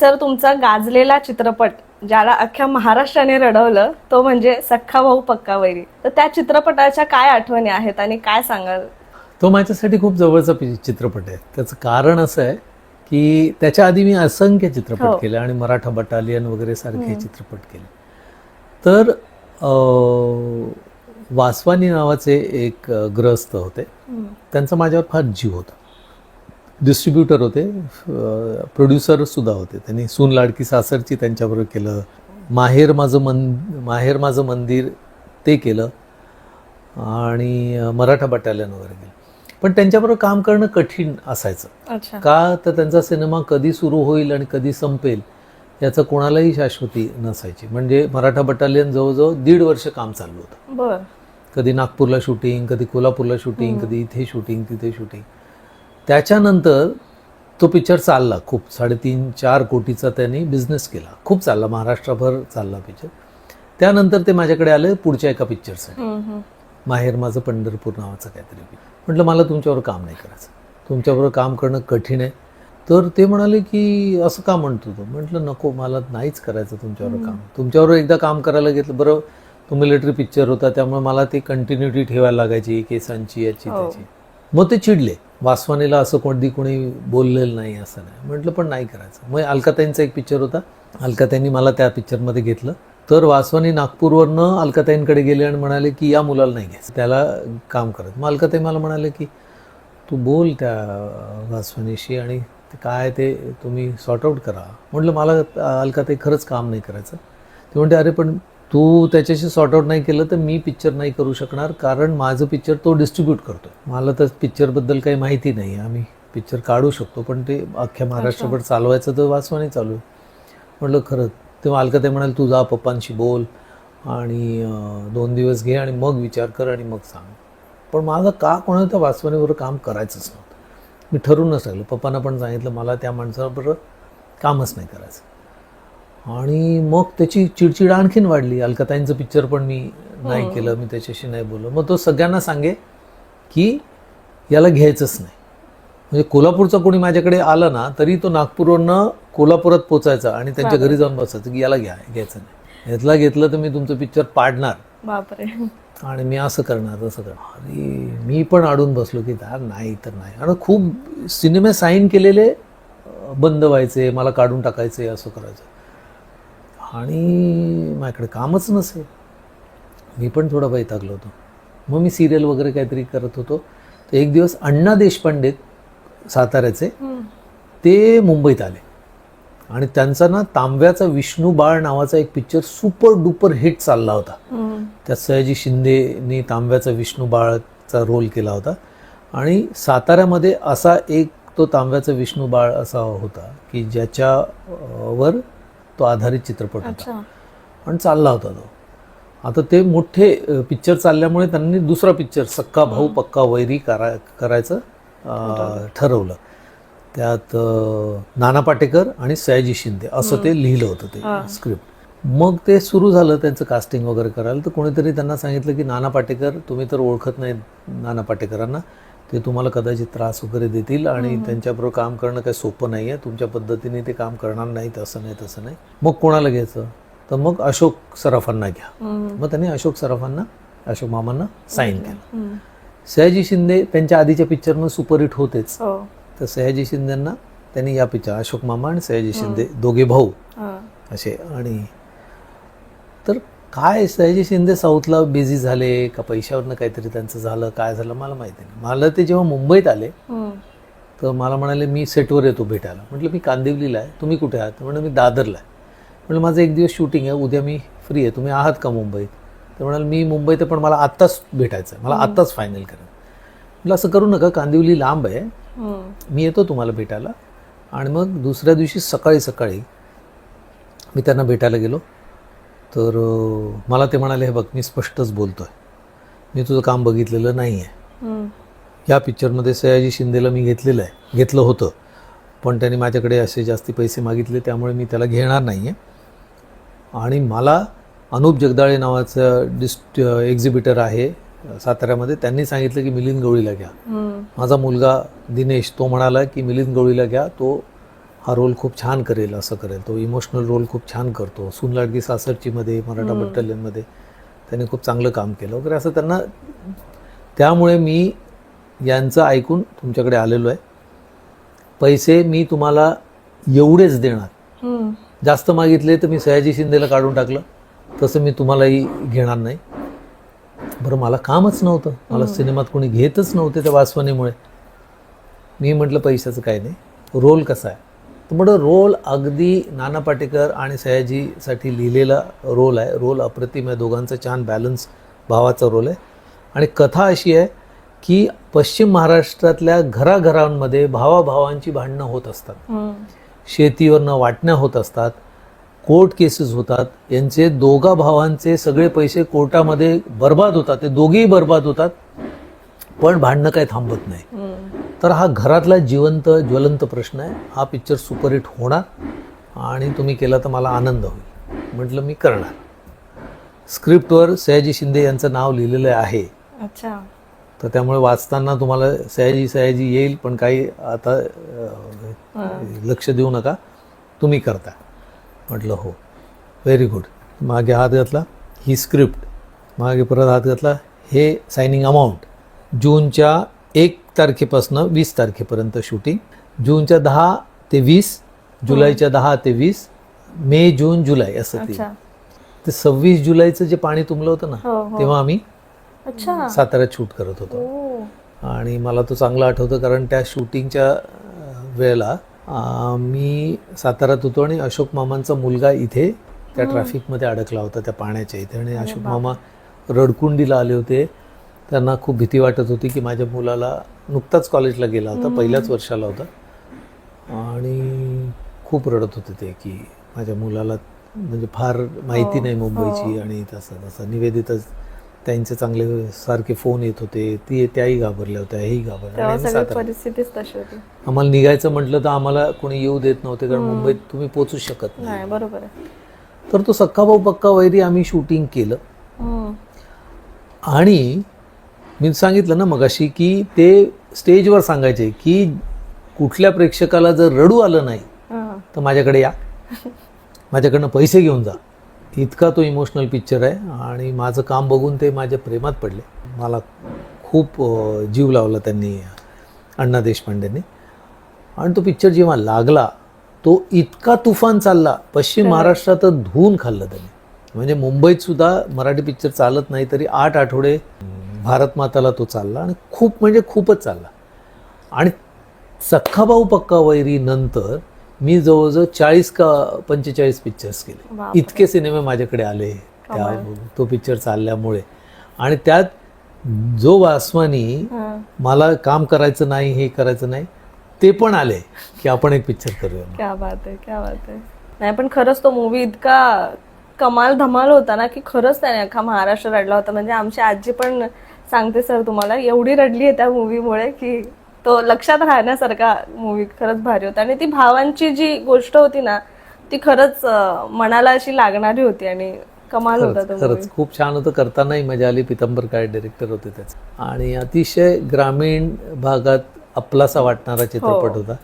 Sir तुमचा गाजलेला चित्रपट ज्याला अख्ख्या महाराष्ट्राने रडवलं तो म्हणजे सख्खा भाऊ पक्का वैरी. तर त्या चित्रपटाच्या काय आठवणी आहेत आणि काय सांगाल? तो माझ्यासाठी खूप जवळचा चित्रपट आहे. त्याचं कारण असं आहे की त्याच्या आधी मी असंख्य हो. चित्रपट केले आणि मराठा बटालियन वगैरे सारखे चित्रपट केले. तर वासवानी नावाचे एक अं, ग्रहस्थ होते. त्यांचा माझ्यावर फार जीव होता. डिस्ट्रीब्युटर होते प्रोड्युसर सुद्धा होते. त्यांनी सून लाडकी सासरची त्यांच्याबरोबर केलं. माहेर माझं मन माहेर माझं मंदिर ते केलं. आणि मराठा बटालियन वगैरे केलं. पण त्यांच्याबरोबर काम करणं कठीण असायचं. का तर त्यांचा सिनेमा कधी सुरू होईल आणि कधी संपेल याचं कोणालाही शाश्वती नसायची. म्हणजे मराठा बटालियन जवळजवळ दीड वर्ष काम चालू होतं. कधी नागपूरला शूटिंग कधी कोल्हापूरला शूटिंग कधी इथे शूटिंग तिथे शूटिंग त्याच्यानंतर तो पिक्चर चालला खूप साडेतीन चार कोटीचा त्यांनी बिझनेस केला. खूप चालला महाराष्ट्रभर चालला पिक्चर त्यानंतर ते माझ्याकडे आले पुढच्या एका पिक्चरसाठी माहेर माझं पंढरपूर नावाचं काहीतरी म्हटलं मला तुमच्यावर काम नाही करायचं. तुमच्याबरोबर काम करणं कठीण आहे. तर ते म्हणाले की असं का म्हणतो तू? म्हटलं नको मला नाहीच करायचं तुमच्यावर काम. तुमच्याबरोबर एकदा काम करायला घेतलं बरं तो मिलिटरी पिक्चर होता त्यामुळे मला ती कंटिन्युटी ठेवायला लागायची केसांची याची हो. त्याची. मग ते चिडले. वासवानीला असं कोणती कोणी बोललेलं नाही असं नाही. म्हटलं पण नाही करायचं. मग अलकाताईंचा एक पिक्चर होता. अलकाताईंनी मला त्या पिक्चरमध्ये घेतलं. तर वासवानी नागपूरवरनं अलकाताईंकडे गेले आणि म्हणाले की या मुलाला नाही घ्यायचं. त्याला काम करत मग अलकाताई मला म्हणाले की तू बोल त्या वासवानीशी आणि ते काय ते तुम्ही सॉर्ट आऊट करा. म्हटलं मला अलकाताई खरंच काम नाही करायचं. ते म्हणते अरे पण तू त्याच्याशी सॉर्ट आऊट नाही केलं तर मी पिक्चर नाही करू शकणार. कारण माझं पिक्चर तो डिस्ट्रीब्यूट करतो मला तर पिक्चरबद्दल काही माहिती नाही. आम्ही पिक्चर काढू शकतो पण ते अख्ख्या महाराष्ट्रभर चालवायचं तर वाचवाने चालू आहे. म्हटलं खरं तेव्हा अलकाताई म्हणाल तू जा पप्पांशी बोल आणि दोन दिवस घे आणि मग विचार कर आणि मग सांग. पण माझं का कोणाला त्या वाचवानीबरोबर काम करायचंच नव्हतं? मी ठरूनच राहिलो पप्पांना पण सांगितलं मला त्या माणसाबरोबर कामच नाही करायचं. आणि मग त्याची चिडचिड आणखीन वाढली. अलकाताईंचं पिक्चर पण मी नाही केलं मी त्याच्याशी नाही बोललो. मग तो सगळ्यांना सांगे की याला घ्यायचंच नाही. म्हणजे कोल्हापूरचा कोणी माझ्याकडे आलं ना तरी तो नागपूरवरनं कोल्हापुरात पोचायचा आणि त्यांच्या घरी जाऊन बसायचं की याला घ्या घ्यायचं नाही. यातला घेतलं तर मी तुमचं पिक्चर पाडणार. बापरे. आणि मी असं करणार तसं करणार. अरे मी पण अडून बसलो की यार नाही तर नाही. आणि खूप सिनेमे साईन केलेले बंद व्हायचे मला काढून टाकायचे असं करायचं. आणि माझ्याकडे कामच नसे मी पण थोडा वैतागलो होतो. मग मी सिरियल वगैरे काहीतरी करत होतो. तर एक दिवस अण्णा देशपांडे साताऱ्याचे ते मुंबईत आले. आणि त्यांचा ना तांब्याचा विष्णू बाळ नावाचा एक पिक्चर सुपर डुपर हिट चालला होता. त्यात सयाजी शिंदेनी तांब्याचा विष्णू बाळचा रोल केला होता. आणि साताऱ्यामध्ये असा एक तो तांब्याचा विष्णू बाळ असा होता की ज्याच्यावर तो आधारित चित्रपट होता. आणि चालला होता तो. आता ते मोठे पिक्चर चालल्यामुळे त्यांनी दुसरा पिक्चर सक्का भाऊ पक्का वैरी करा करायचं ठरवलं. त्यात नाना पाटेकर आणि सयाजी शिंदे असं ते लिहिलं होतं ते स्क्रिप्ट मग ते सुरू झालं त्यांचं कास्टिंग वगैरे करायला. तर कोणीतरी त्यांना सांगितलं की नाना पाटेकर तुम्ही तर ओळखत नाही नाना पाटेकरांना. ते तुम्हाला कदाचित त्रास वगैरे देतील आणि त्यांच्याबरोबर काम करणं काही सोपं नाही आहे तुमच्या पद्धतीने ते काम करणार नाहीत असं नाही तसं नाही. मग कोणाला घ्यायचं? तर मग अशोक सराफांना घ्या. मग त्यांनी अशोक सराफांना अशोक मामांना साईन केलं. सयाजी शिंदे त्यांच्या आधीच्या पिक्चरनं सुपरहिट होतेच. हो. तर सयाजी शिंदेंना त्यांनी या पिक्चर अशोक मामा आणि सयाजी शिंदे दोघे भाऊ. असे आणि तर काय सयाजी शिंदे साऊथला बिझी झाले? का पैशावरनं काहीतरी त्यांचं झालं? काय झालं? मला माहिती नाही. मला ते जेव्हा मुंबईत आले हम्म. तर मला म्हणाले मी सेटवर येतो भेटायला. म्हटलं मी कांदिवलीला आहे. तुम्ही कुठे आहात? म्हणलं मी दादरला आहे. म्हटलं माझं एक दिवस शूटिंग आहे. उद्या मी फ्री आहे. तुम्ही आहात का मुंबईत? तर म्हणाल मी मुंबईत पण मला आत्ताच भेटायचं आहे. मला आत्ताच फायनल करा म्हटलं असं करू नका. कांदिवली लांब आहे. हम्म. मी येतो तुम्हाला भेटायला. आणि मग दुसऱ्या दिवशी सकाळी सकाळी मी त्यांना भेटायला गेलो. तर मला ते म्हणाले हे बघ मी स्पष्टच बोलतो आहे मी तुझं काम बघितलेलं नाही आहे. या पिक्चरमध्ये सयाजी शिंदेला मी घेतलेलं आहे. घेतलं होतं. पण त्यांनी माझ्याकडे असे जास्ती पैसे मागितले त्यामुळे मी त्याला घेणार नाही आहे आणि मला अनुप जगदाळे नावाचं डिस्ट एक्झिबिटर आहे साताऱ्यामध्ये. त्यांनी सांगितलं की मिलिंद गवळीला घ्या. माझा मुलगा दिनेश तो म्हणाला की मिलिंद गवळीला घ्या. तो हा रोल खूप छान करेल असं करेल. तो इमोशनल रोल खूप छान करतो. सुनलाडगी सासरचीमध्ये मराठा बट्टलियनमध्ये त्यांनी खूप चांगलं काम केलं. वगैरे असं त्यांना त्यामुळे मी यांचं ऐकून तुमच्याकडे आलेलो आहे. पैसे मी तुम्हाला एवढेच देणार. जास्त मागितले तर मी सयाजी शिंदेला काढून टाकलं. तसं मी तुम्हालाही घेणार नाही. बरं मला कामच नव्हतं. मला सिनेमात कोणी घेतच नव्हते त्या वासवानीमुळे. मी म्हटलं पैशाचं काय नाही. रोल कसा आहे? तर म्हटलं रोल अगदी नाना पाटेकर आणि सयाजीसाठी लिहिलेला रोल आहे. रोल अप्रतिम आहे. दोघांचा छान बॅलन्स भावाचा रोल आहे. आणि कथा अशी आहे की पश्चिम महाराष्ट्रातल्या घराघरांमध्ये भावाभावांची भांडणं होत असतात. शेतीवरनं वाटण्या होत असतात. कोर्ट केसेस होतात. यांचे दोघा भावांचे सगळे पैसे कोर्टामध्ये बर्बाद होतात. ते दोघेही बर्बाद होतात. पण भांडणं काही थांबत नाही. तर हा घरातला जिवंत ज्वलंत प्रश्न आहे. हा पिक्चर सुपरहिट होणार आणि तुम्ही केला तर मला आनंद होईल. म्हटलं मी करणार. स्क्रिप्टवर सयाजी शिंदे यांचं नाव लिहिलेलं आहे. अच्छा. तर त्यामुळे वाचताना तुम्हाला सयाजी सयाजी येईल पण काही आता लक्ष देऊ नका. तुम्ही करता. म्हटलं हो. व्हेरी गुड मागे हात घातला. ही स्क्रिप्ट मागे परत हात घातला. हे सायनिंग अमाऊंट जूनच्या एक तारखेपासून वीस तारखेपर्यंत शूटिंग. जूनच्या दहा ते वीस जुलैच्या दहा ते वीस मे जून जुलै असं ते. ते सव्वीस जुलैचं जे पाणी तुंबलं होतं ना हो हो. तेव्हा आम्ही साताऱ्यात शूट करत होतो. आणि मला तो चांगला आठवतो कारण त्या शूटिंगच्या वेळेला मी साताऱ्यात होतो आणि अशोक मामांचा मुलगा इथे त्या ट्रॅफिकमध्ये अडकला होता त्या पाण्याच्या इथे. आणि अशोक मामा रडकुंडीला आले होते. त्यांना खूप भीती वाटत होती की माझ्या मुलाला नुकताच कॉलेजला गेला होता पहिल्याच वर्षाला होता. आणि खूप रडत होते ते की माझ्या मुलाला म्हणजे फार माहिती नाही मुंबईची आणि तसं तसं. निवेदितच त्यांचे चांगले सारखे फोन येत होते ती त्याही घाबरल्या होत्या हेही घाबरल्या आम्हाला निघायचं म्हटलं तर आम्हाला कोणी येऊ देत नव्हते कारण मुंबईत तुम्ही पोचू शकत नाही. बरोबर तर तो सक्का भाऊ पक्का वैरी आम्ही शूटिंग केलं. आणि मी सांगितलं ना मगाशी की ते स्टेजवर सांगायचे की कुठल्या प्रेक्षकाला जर रडू आलं नाही हा. तर माझ्याकडे या. माझ्याकडनं पैसे घेऊन जा. इतका तो इमोशनल पिक्चर आहे आणि माझं काम बघून ते माझ्या प्रेमात पडले. मला खूप जीव लावला त्यांनी अण्णा देशपांडेंनी. आणि तो पिक्चर जेव्हा लागला तो इतका तुफान चालला. पश्चिम महाराष्ट्रात धुवून खाल्लं त्यांनी. म्हणजे मुंबईत सुद्धा मराठी पिक्चर चालत नाही तरी आठ आठवडे भारत माताला तो चालला आणि खूप म्हणजे खूपच चालला. आणि सख्खाभाऊ पक्का वैरी नंतर मी जवळजवळ चाळीस का पंचेचाळीस पिक्चर्स केले. इतके सिनेमे माझ्याकडे आले. त्या तो पिक्चर चालल्यामुळे. आणि त्यात जो वासवानी. मला काम करायचं नाही हे करायचं नाही ते पण आले की आपण एक पिक्चर करूया क्या बात आहे क्या बात आहे. नाही पण खरंच तो मूवी इतका कमाल धमाल होता ना की खरंच त्याने अख्खा महाराष्ट्र रडला होता. म्हणजे आमची आजी पण सांगते सर तुम्हाला एवढी रडली आहे त्या मूवीमुळे की तो लक्षात राहण्यासारखा मूवी खरंच भारी होता. आणि ती भावांची जी गोष्ट होती ना ती खरंच मनाला अशी लागणारी होती आणि कमाल होता खरंच खूप छान होतं करतानाही मजा आली. पितंबर काय डिरेक्टर होते त्याचे. आणि अतिशय ग्रामीण भागात आपलासा वाटणारा चित्रपट होता.